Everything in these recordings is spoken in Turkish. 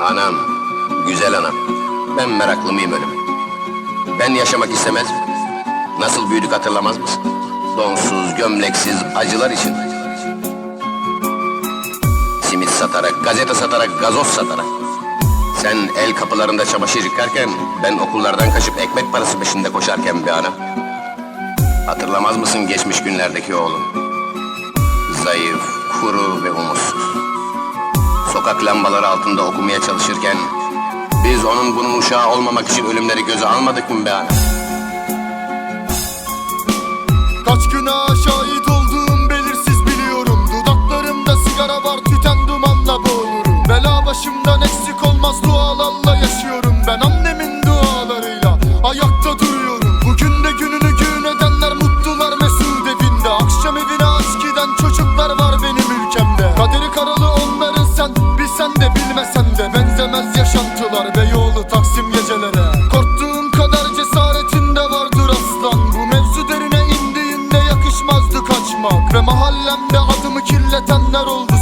Anam, güzel anam. Ben meraklı mıyım ölüm? Ben yaşamak istemez miyim? Nasıl büyüdük hatırlamaz mısın? Donsuz, gömleksiz acılar için. Simit satarak, gazete satarak, gazoz satarak. Sen el kapılarında çamaşır yıkarken, ben okullardan kaçıp ekmek parası peşinde koşarken bir anam. Hatırlamaz mısın geçmiş günlerdeki oğlum? Zayıf, kuru ve umutsuz. Sokak lambaları altında okumaya çalışırken... ...biz onun bunun uşağı olmamak için ölümleri göze almadık mı be ana? Kaç günaha şahit olduğum bilmesen de Benzemez yaşantılar Beyoğlu Taksim gecelere. Korktuğum kadar cesaretinde vardır aslan. Bu mevzu derine indiğinde yakışmazdı kaçmak. Ve mahallemde adımı kirletenler oldu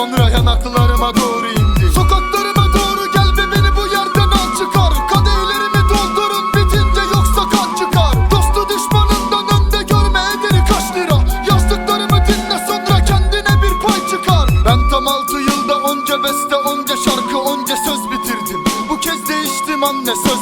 Sonra yanaklarıma doğru indi. Sokaklarıma doğru gel ve beni bu yerden al çıkar. Kadehlerimi doldurun bitince yoksa kan çıkar. Dostu düşmanından önde görme ederi kaç lira. Yazdıklarımı dinle sonra kendine bir pay çıkar. Ben tam altı yılda onca beste onca şarkı onca söz bitirdim. Bu kez değiştim anne söz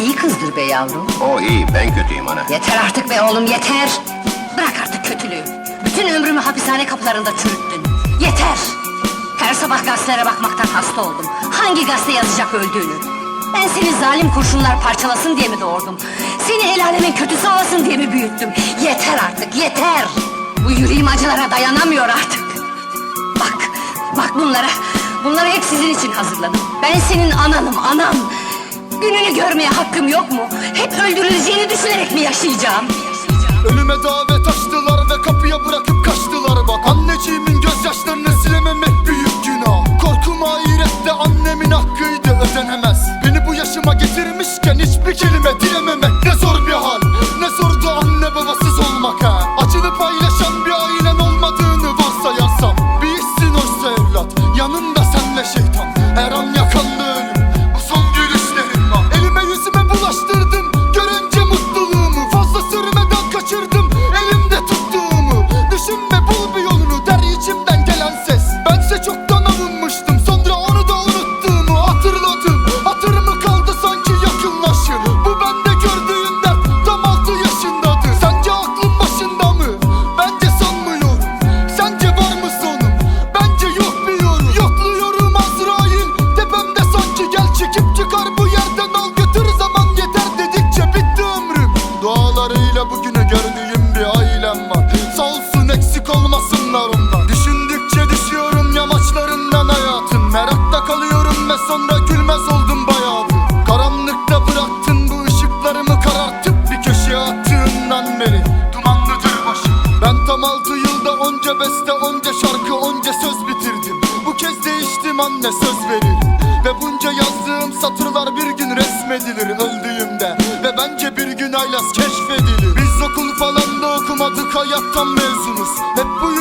İyi kızdır be yavrum. O iyi, ben kötüyüm ana. Yeter artık be oğlum yeter. Bırak artık kötülüğü. Bütün ömrümü hapishane kapılarında çürüttün. Yeter. Her sabah gazetelere bakmaktan hasta oldum. Hangi gazete yazacak öldüğünü? Ben seni zalim kurşunlar parçalasın diye mi doğurdum? Seni el alemin kötüsü olasın diye mi büyüttüm? Yeter artık yeter. Bu yüreğim acılara dayanamıyor artık. Bak, bak bunlara. Bunları hep sizin için hazırladım. Ben senin ananım, anan. Gününü görmeye hakkım yok mu? Hep öldürüleceğini düşünerek mi yaşayacağım? Önüme davet açtılar ve kapıya bırakıp kaçtılar zaman ne söz verir? Ve bunca yazdığım satırlar bir gün resmedilir öldüğümde. Ve bence bir gün Aylas keşfedilir. Biz okul falan da okumadık hayattan mezunuz. Hep bu